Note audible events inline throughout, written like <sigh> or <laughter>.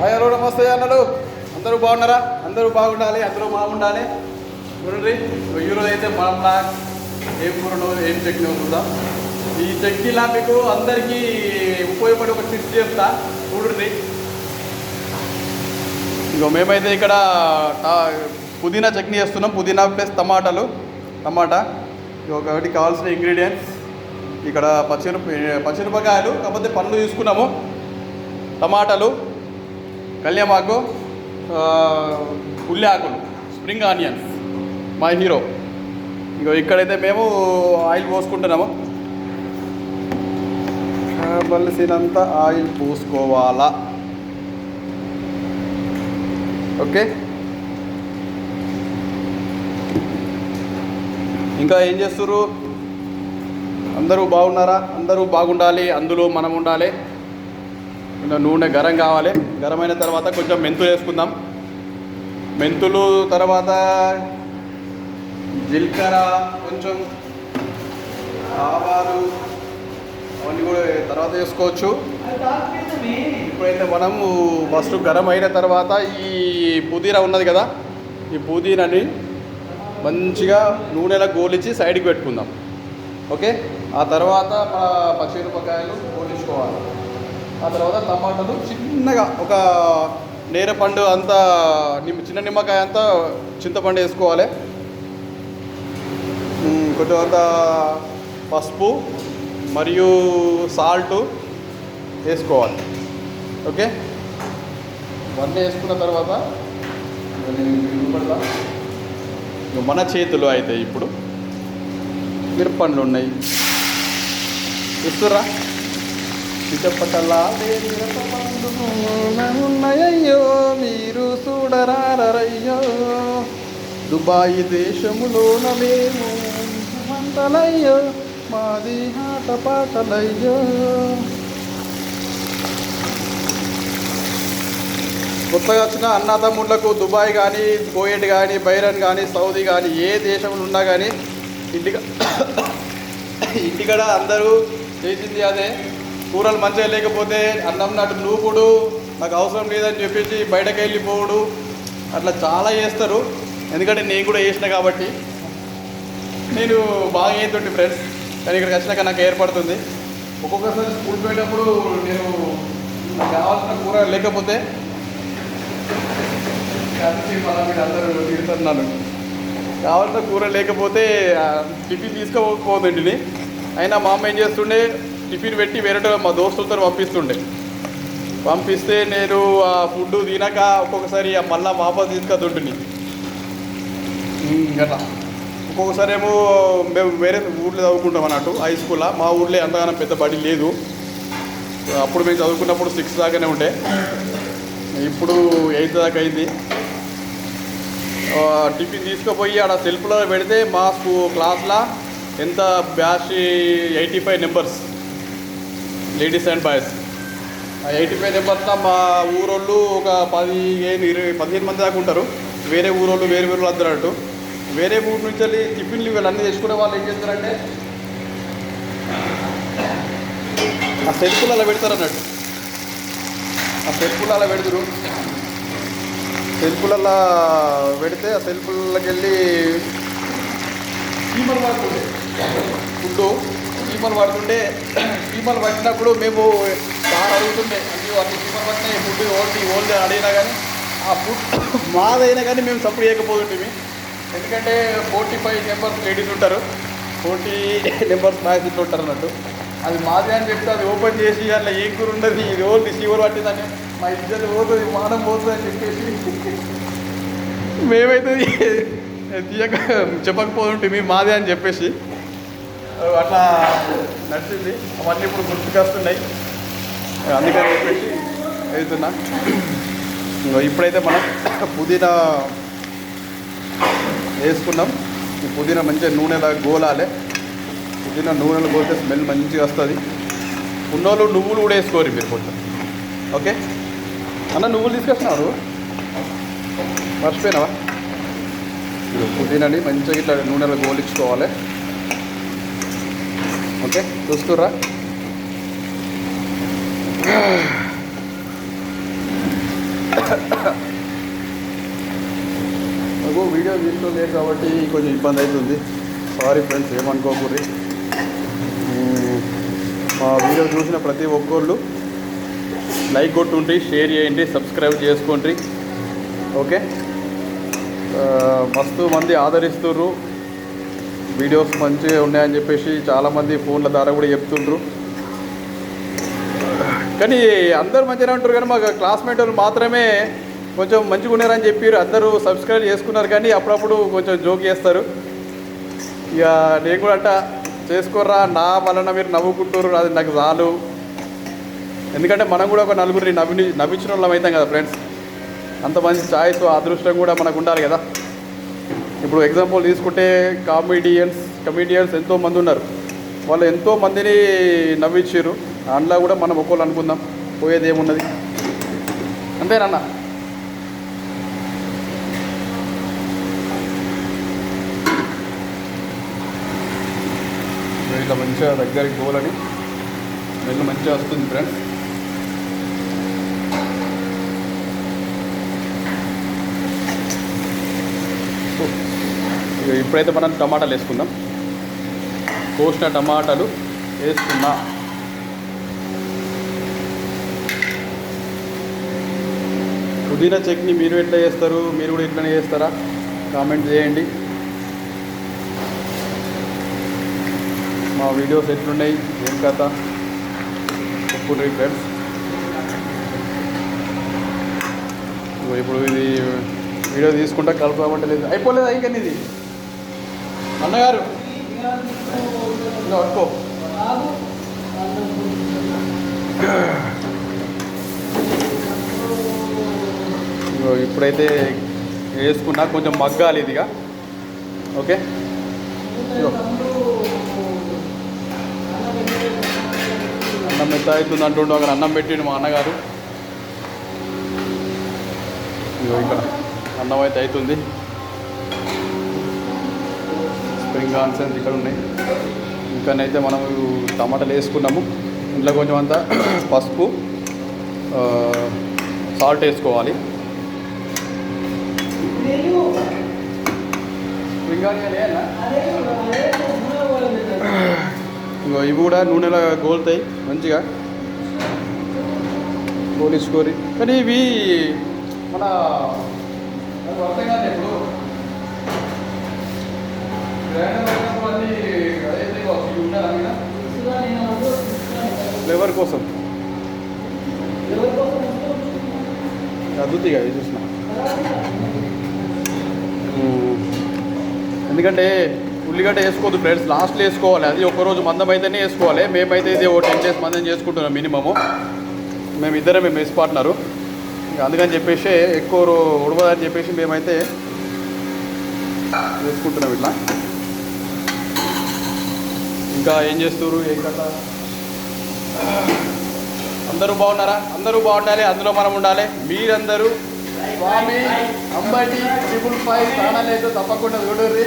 Hi నమస్తే అన్నలు అందరూ బాగున్నారా? అందరూ బాగుండాలి అందరూ బాగుండాలి. చూడండి ఈరోజు అయితే మనలా ఏం కూరను ఏం చట్నీ అవుతుందా ఈ చట్నీలా మీకు అందరికీ ఉపయోగపడే ఒక టిప్స్ చెప్తా. చూడండి. ఇగో మేమైతే ఇక్కడ టా- పుదీనా చట్నీ చేస్తున్నాం. పుదీనా ప్లస్ టమాటాలు. టమాటా. ఒకటి కావాల్సిన ఇంగ్రీడియంట్స్. ఇక్కడ పచ్చిమిరప పచ్చిమిరపకాయలు కాకపోతే పండ్లు తీసుకున్నాము. టమాటాలు. కళ్యామాకు ఉల్లి ఆకులు స్ప్రింగ్ ఆనియన్స్ మా హీరో. ఇగో ఇక్కడైతే మేము ఆయిల్ పోసుకుంటున్నాము. కావలసినంత ఆయిల్ పోసుకోవాలా? ఓకే. ఇంకా ఏం చేస్తుర్రు? అందరూ బాగున్నారా? అందరూ బాగుండాలి అందులో మనం ఉండాలి. నూనె గరం కావాలి. గరం అయిన తర్వాత కొంచెం మెంతులు వేసుకుందాం. మెంతులు తర్వాత జీలకర్ర కొంచెం ఆవాలు అవన్నీ కూడా తర్వాత వేసుకోవచ్చు. ఇప్పుడైతే మనము ఫస్ట్ గరం అయిన తర్వాత ఈ పుదీనా ఉన్నది కదా ఈ పుదీనాని మంచిగా నూనెలో గోలించి సైడ్కి పెట్టుకుందాం. ఓకే? ఆ తర్వాత మా పచ్చిమిరపకాయలు గోలించుకోవాలి. ఆ తర్వాత టమాటాలు చిన్నగా ఒక నేరపండు అంతా నిమ్మ చిన్న నిమ్మకాయ అంతా చింతపండు వేసుకోవాలి. కొంచెం అంత పసుపు మరియు సాల్ట్ వేసుకోవాలి. ఓకే? ఇవన్నీ వేసుకున్న తర్వాత మన చేతులు అయితే ఇప్పుడు మిరపండ్లు ఉన్నాయి. ఇస్తురా ఉన్నాయయ్యో మీరు చూడరారయ్యో. దుబాయి దేశములోన మేము మంటలయ్యో మాది ఆట పాటలయ్యో. కొత్తగా వచ్చిన అన్నదమ్ముళ్ళకు దుబాయ్ కానీ కోయేట్ కానీ బైరన్ కానీ సౌదీ కానీ ఏ దేశంలో ఉన్నా కానీ ఇంటిక ఇంటికాడ అందరూ చేసింది అదే. కూరలు మంచిగా లేకపోతే అన్నం నాటు నూకుడు నాకు అవసరం లేదని చెప్పేసి బయటకు వెళ్ళిపోవుడు. అట్లా చాలా చేస్తారు. ఎందుకంటే నేను కూడా చేసిన కాబట్టి. నేను బాగా అవుతుంటే ఫ్రెండ్స్ కానీ ఇక్కడికి వచ్చినాక నాకు ఏర్పడుతుంది. ఒక్కొక్కసారి స్కూల్ పోయేటప్పుడు నేను నాకు కావాల్సిన కూర లేకపోతే మీరు అందరూ తిడుతున్నాను కావాల్సిన కూర లేకపోతే టిఫిన్ తీసుకోకపోతుంటిని. అయినా మా అమ్మ ఏం చేస్తుండే టిఫిన్ పెట్టి వేరే మా దోస్తులతో పంపిస్తుండే. పంపిస్తే నేను ఆ ఫుడ్ తినక ఒక్కొక్కసారి ఆ మళ్ళా వాపస్ తీసుకొస్తుంటిని గట్లా ఒక్కొక్కసారి ఏమో మేము వేరే ఊర్లో చదువుకుంటాం అన్నట్టు హై స్కూల్లో. మా ఊర్లో అంతగానో పెద్ద బడి లేదు. అప్పుడు మేము చదువుకున్నప్పుడు సిక్స్ దాకానే ఉండే. ఇప్పుడు ఎయిత్ దాకా అయింది. టిఫిన్ తీసుకుపోయి ఆడ సెల్ఫ్లో పెడితే మా స్కూ క్లాస్లో ఎంత batch eighty five numbers. Ladies and boys ఆ ఎయిటీ ఫైవ్ నెంబర్స్లో మా ఊరోళ్ళు ఒక పదిహేను ఇరవై పదిహేను మంది దాకా ఉంటారు. వేరే ఊరోళ్ళు వేరే వేరే వాళ్ళు వేరే ఊరు నుంచి వెళ్ళి టిఫిన్లు వీళ్ళన్నీ తెచ్చుకునే వాళ్ళు ఏం చేస్తారంటే ఆ సెల్ఫులు అలా పెడతారు అన్నట్టు. ఆ సెల్ఫ్లు అలా పెడతారు. సెల్ఫ్లలో పెడితే ఆ సెల్ఫులకి వెళ్ళి ఫుడ్ చీమలు పడుతుండే చీమలు పట్టినప్పుడు మేము చాలా అడుగుతుండే అయ్యో అన్ని చీమలు పట్టినాయి ఫుడ్ ఓన్లీ ఓల్డ్ అడిగినా కానీ ఆ ఫుడ్ మాదైనా కానీ మేము సపోర్ట్ చేయకపోతుంటే ఎందుకంటే ఫోర్టీ ఫైవ్ నెంబర్స్ లేడీస్ ఉంటారు. ఫోర్టీ నెంబర్స్ బాయ్స్ ఇట్లా ఉంటారు అన్నట్టు. అది మాదే అని చెప్తే అది ఓపెన్ చేసి అట్లా ఏ కూర ఉండదు ఇది ఓన్లీ సీవర్ పట్టిందని మా ఇద్దరు పోతుంది మానం పోతుంది అని చెప్పేసి మేమైతే తీయక చెప్పకపోతుంటే మీ మాదే అని చెప్పేసి అట్లా నడిచింది. అవన్నీ ఇప్పుడు గుర్తుకొస్తున్నాయి. అందుకని చెప్పేసి వెళ్తున్నా. ఇప్పుడైతే మనం పుదీనా వేసుకున్నాం. ఈ పుదీనా మంచిగా నూనెలా గోలాలి. పుదీనా నూనెలో గోలితే స్మెల్ మంచిగా వస్తుంది. ఉన్నోళ్ళు నువ్వులు కూడా వేసుకోరు మీరు కొంచెం. ఓకే? అన్న నువ్వులు తీసుకొచ్చినారు మర్చిపోయినావా? ఇదిగో పుదీనాని మంచిగా ఇట్లా నూనెలో గోలించుకోవాలి. ఓకే చూస్తురా నాకు వీడియో తీసుకోలేదు కాబట్టి కొంచెం ఇబ్బంది అవుతుంది. సారీ ఫ్రెండ్స్ ఏమనుకోకూరి మా వీడియో చూసిన ప్రతి ఒక్కళ్ళు లైక్ కొట్టుండ్రి షేర్ చేయండి సబ్స్క్రైబ్ చేసుకోండి ఓకే? మస్తు మంది ఆదరిస్తున్నారు వీడియోస్ మంచిగా ఉన్నాయని చెప్పేసి చాలామంది ఫోన్ల ద్వారా కూడా చెప్తుండ్రు. కానీ అందరు మంచిగా ఉంటారు కానీ మాకు క్లాస్మేట్ వాళ్ళు మాత్రమే కొంచెం మంచిగా ఉన్నారని చెప్పారు. అందరూ సబ్స్క్రైబ్ చేసుకున్నారు కానీ అప్పుడప్పుడు కొంచెం జోక్ చేస్తారు. ఇక నేను కూడా అట్ట చేసుకోర్రా నా వలన మీరు నవ్వుకుంటారు అది నాకు చాలు. ఎందుకంటే మనం కూడా ఒక నలుగురిని నవ్వి నవ్వించిన వాళ్ళం అవుతాం కదా ఫ్రెండ్స్ అంత మంచి ఛాయిస్ అదృష్టం కూడా మనకు ఉండాలి కదా. ఇప్పుడు ఎగ్జాంపుల్ తీసుకుంటే కామెడియన్స్ కమెడియన్స్ ఎంతోమంది ఉన్నారు. వాళ్ళు ఎంతోమందిని నవ్వించారు అందులో కూడా మనం ఒక్కోళ్ళు అనుకుందాం. పోయేది ఏమున్నది? అంతేనన్న ఇట్లా మంచిగా దగ్గరికి పోవాలని వెళ్ళి మంచిగా వస్తుంది ఫ్రెండ్స్ ఇప్పుడైతే మనం టమాటాలు వేసుకుందాం. కోసిన టమాటాలు వేసుకున్నా. పుదీనా చట్నీ మీరు ఎట్లా చేస్తారు మీరు కూడా ఇట్లనే చేస్తారా? కామెంట్ చేయండి. మా వీడియోస్ ఎట్లున్నాయి ఏం కథ? చెప్పుర్రి ఫ్రెండ్స్. ఇప్పుడు ఇది వీడియో తీసుకుంటా కలుపుకోమంటే లేదు. అయిపోలేదు ఇంకా ఇది అన్నగారు. ఇదిగో పట్టుకో ఇప్పుడైతే వేసుకున్నా కొంచెం మగ్గాలి ఇదిగా. ఓకే? అన్నం మెత్త అవుతుంది అంటుండు అక్కడ అన్నం పెట్టిండు మా అన్నగారు. ఇక్కడ అన్నం అయితే అవుతుంది. స్ప్రింగ్ ఆన్సన్స్ ఇక్కడ ఉన్నాయి. ఇంకానైతే మనం టమాటాలు వేసుకున్నాము. ఇంట్లో కొంచెం అంతా <clears throat> పసుపు సాల్ట్ వేసుకోవాలి. స్ప్రింగ్ ఇవి కూడా నూనెలో గోలుతాయి మంచిగా. గోలించుకోరి కానీ ఇవి మన నాకు అర్థం కాదు ఇప్పుడు గ్రైండర్ పెట్టినప్పుడు అన్నీ అదైతే కావచ్చు, ఇవి ఉండాలా మీద ఫ్లేవర్ కోసం. అద్భుతిగా ఇది చూసిన ఎందుకంటే ఉల్లిగడ్డ వేసుకోవద్దు ఫ్రెండ్స్ లాస్ట్లో వేసుకోవాలి. అది ఒకరోజు మందం అయితేనే వేసుకోవాలి. మేమైతే ఇది ఓ టెన్ డేస్ మందం చేసుకుంటున్నాం మినిమము మేము ఇద్దరే మేము వేసి పార్ట్నరు అందుకని చెప్పేసి ఎక్కువ ఉడవదని చెప్పేసి మేమైతే వేసుకుంటున్నాం ఇట్లా. ఇంకా ఏం చేస్తారు ఏం కథ? అందరూ బాగున్నారా? అందరూ బాగుండాలి అందులో మనం ఉండాలి. మీరందరూ Swami Ambati triple five channel అయితే తప్పకుండా చూడర్రి.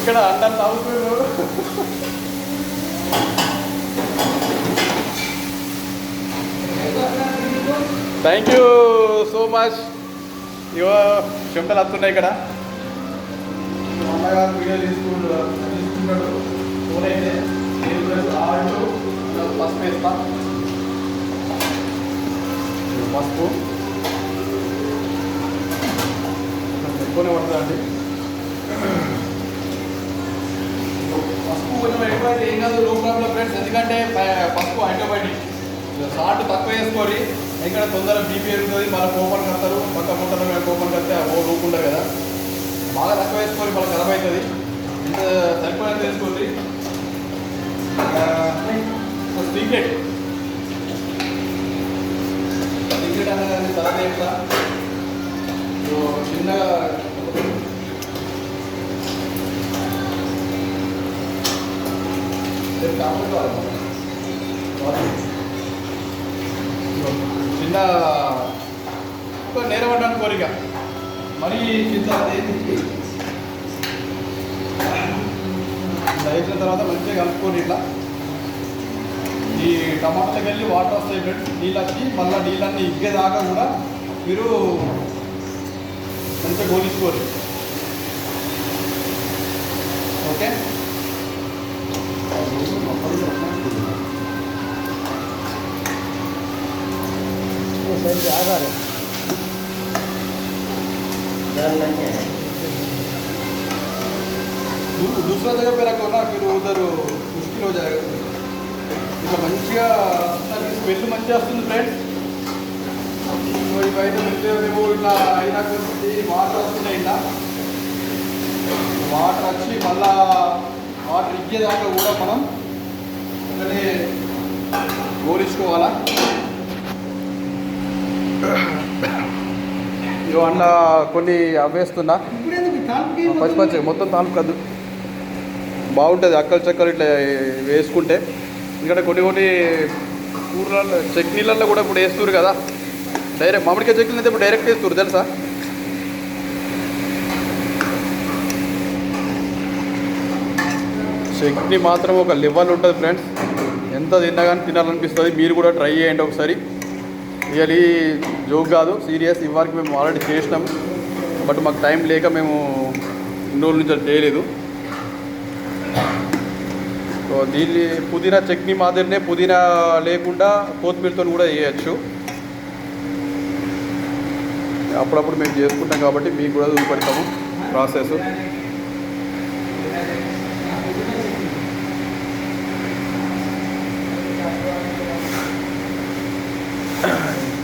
ఇక్కడ అందరు నవ్వుతున్నారు థ్యాంక్ యూ సో మచ్ ఇవో చెమటలు వస్తున్నాయి ఇక్కడ. అన్నగారు వీడియో తీసుకుంటాడు తీసుకుంటాడు ఫోన్ అయితే నేను సాల్ట్ పసుపు వేస్తా. పసుపు. ఎక్కువనే పడుతుందండి పసుపు కొంచెం ఎక్కువైతే ఏం కాదు లో ప్రాబ్లం ఫ్రెండ్స్ ఎందుకంటే పసుపు హైడ్రోబైటిక్ సాల్ట్ తక్కువ వేసుకోవాలి ఇక్కడ తొందర బీపీ పెరుగుతుంది మళ్ళీ కోపం కడతారు. పక్క మీద కోపం కడితే ఓ రూపుండదు కదా. బాగా తక్కువ వేసుకొని మళ్ళీ ఖరాబ్ అవుతుంది ఇంత సరిపోయిన తెలుసుకోండి సీక్రెట్ సీక్రెట్ అనేది తర్వాత చెప్తా. సో చిన్నగా చిన్న ఒక నేరవడానికి కోరిక. మరీ చింత అయిన తర్వాత మంచిగా కలుపుకొని ఇట్లా. ఈ టమాటాకి వెళ్ళి వాటర్ వస్తాయి నీళ్ళు వచ్చి మళ్ళీ నీళ్ళన్నీ ఇగ్గేదాకా కూడా మీరు మంచిగా గోలించుకోరు ఓకే? సరే ఆగాలి. दूसरा जगह पे रखो ना फिर उधर मुश्किल हो जाएगा ఇట్లా మంచిగా వస్తుంది స్మెల్ మంచిగా వస్తుంది ఫ్రెండ్స్ బయట మేము ఇట్లా అయినా కొద్ది వాటర్ వస్తున్నాయి ఇలా వాటర్ వచ్చి మళ్ళా వాటర్ ఇచ్చేదాకా కూడా మనం ఇట్లనే గోరించుకోవాలా ఇగో అన్న కొన్ని అవ్వేస్తున్నా పచ్చి పచ్చి మొత్తం తాలూకు కద్దు. బాగుంటుంది అక్కలు చక్కలు ఇట్లా వేసుకుంటే. ఎందుకంటే కొన్ని కొన్ని కూరలలో చట్నీలలో కూడా ఇప్పుడు వేస్తున్నారు కదా. డైరెక్ట్ మామిడికాయ చట్నీ అయితే ఇప్పుడు డైరెక్ట్ వేస్తున్నారు తెలుసా? చట్నీ మాత్రం ఒక లెవెల్ ఉంటుంది ఫ్రెండ్స్ ఎంత తిన్నా కానీ తినాలనిపిస్తుంది. మీరు కూడా ట్రై చేయండి ఒకసారి. రియలీ జోక్ కాదు. సీరియస్ ఇవ్వరికి మేము ఆల్రెడీ చేసినాం. బట్ మాకు టైం లేక మేము ఇన్ని రోజుల నుంచి అది చేయలేదు. సో దీన్ని పుదీనా చట్నీ మాదిరినే పుదీనా లేకుండా కొత్తిమీరతో కూడా చేయొచ్చు. అప్పుడప్పుడు మేము చేసుకుంటాం కాబట్టి మీకు కూడా చూపెడతాము ప్రాసెస్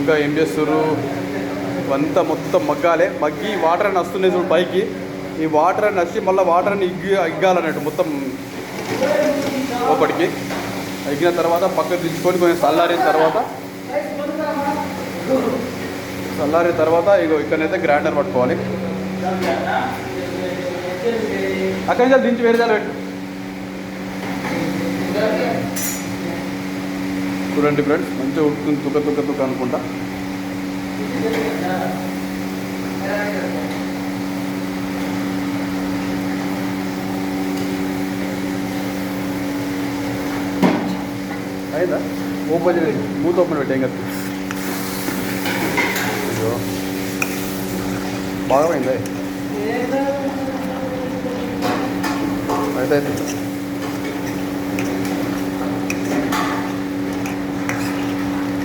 ఇంకా ఏం చేస్తారు ఇవంతా మొత్తం మగ్గాలే. మగ్గి వాటర్ అని వస్తున్నాయి చూడు పైకి. ఈ వాటర్ అని వచ్చి మళ్ళీ వాటర్ అని ఇగ్గి ఇగ్గాలన్నట్టు మొత్తం లోపలికి ఎగ్గిన తర్వాత పక్కకు దించుకొని కొంచెం చల్లారిన తర్వాత చల్లారిన తర్వాత ఇగో ఇక్కడనైతే గ్రైండర్ పట్టుకోవాలి. అక్కడి నుంచి దించి వేరే దాని పెట్టు. చూడండి ఫ్రెండ్స్ మంచిగా ఉడుకుతుంది తుక్క తుక్క తుక్క అనుకుంటా. అయిందా ఓపెన్ చేయండి మూత ఓపెన్ పెట్టాం కదా అయ్యో. బాగా అయిందా అయితే అయితే.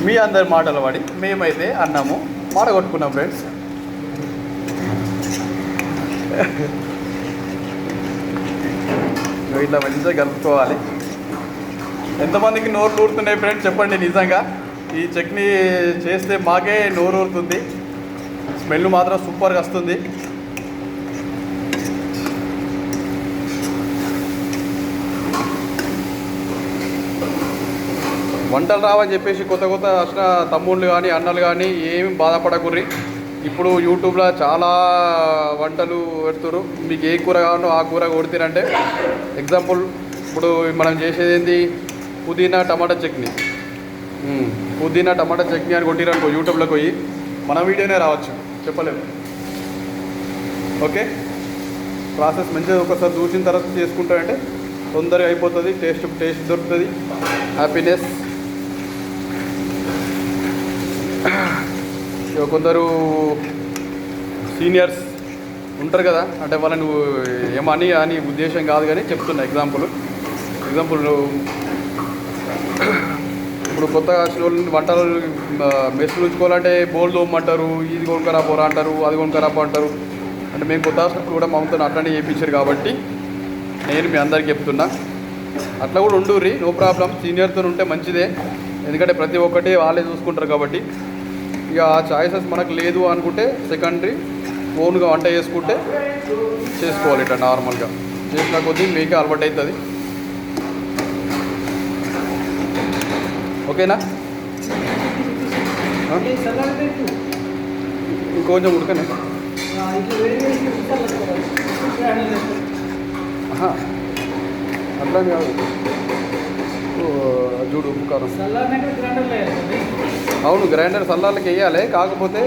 మీ అందరి మాటలు పడి మేమైతే అన్నాము. మాట కొట్టుకున్నాం ఫ్రెండ్స్. ఇట్లా మంచిగా కలుపుకోవాలి. ఎంతమందికి నోరు ఊరుతున్నాయి ఫ్రెండ్స్ చెప్పండి నిజంగా. ఈ చట్నీ చేస్తే మాకే నోరు ఊరుతుంది. స్మెల్ మాత్రం సూపర్గా వస్తుంది. వంటలు రావని చెప్పేసి కొత్త కొత్త వచ్చిన తమ్ముళ్ళు కానీ అన్నలు కానీ ఏమి బాధపడకుర్రి. ఇప్పుడు యూట్యూబ్లో చాలా వంటలు పెడుతురు మీకు ఏ కూర కావాలో ఆ కూర కొడితేనంటే ఎగ్జాంపుల్ ఇప్పుడు మనం చేసేది ఏంది? పుదీనా టమాటా చట్నీ. పుదీనా టమాటా చట్నీ అని కొట్టిరనుకో యూట్యూబ్లోకి పోయి మన వీడియోనే రావచ్చు. చెప్పలేము. ఓకే? ప్రాసెస్ మంచిగా ఒకసారి చూసిన తర్వాత చేసుకుంటారంటే తొందరగా అయిపోతుంది టేస్ట్ టేస్ట్ దొరుకుతుంది. హ్యాపీనెస్ ఇక కొందరు సీనియర్స్ ఉంటారు కదా అంటే వాళ్ళని ఏమని అని ఉద్దేశం కాదు కానీ చెప్తున్నా ఎగ్జాంపుల్ ఎగ్జాంపుల్ ఇప్పుడు కొత్తగా వచ్చిన వంటలు మెస్సులు ఉంచుకోవాలంటే బోల్ తోమంటారు ఇది కొనుక్కరా పోరా అంటారు అది కొనుక్కరా పో అంటారు. అంటే మేము కొత్త వచ్చినప్పుడు కూడా మమ్మల్ని అట్లనే చేయించారు కాబట్టి నేను మీ అందరికి చెప్తున్నా. అట్లా కూడా ఉండుర్రి నో ప్రాబ్లం సీనియర్తో ఉంటే మంచిదే. ఎందుకంటే ప్రతి ఒక్కటి వాళ్ళే చూసుకుంటారు కాబట్టి. ఇక ఆ చాయిసెస్ మనకు లేదు అనుకుంటే సెకండరీ ఓన్గా వంట చేసుకుంటే చేసుకోవాలి ఇట్లా నార్మల్గా. చేసిన కొద్దీ మీకే అలవాటు అవుతుంది. ఓకేనా? ఇంకొంచెం ఉడకనే. అట్లా కాదు. ఓ, చూడు ఉప్పు కారం అవును గ్రైండర్ సల్లాలకి వేయాలి కాకపోతే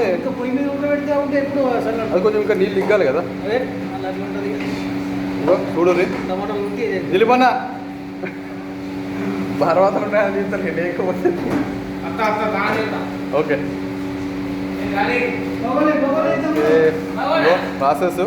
అది కొంచెం ఇంకా నీళ్ళు ఇగ్గాలి కదా. చూడు నిలిపన్నా భారవాతలు ఉన్నాయని చెప్తాను లేకపోతే. ఓకే. ప్రాసెస్.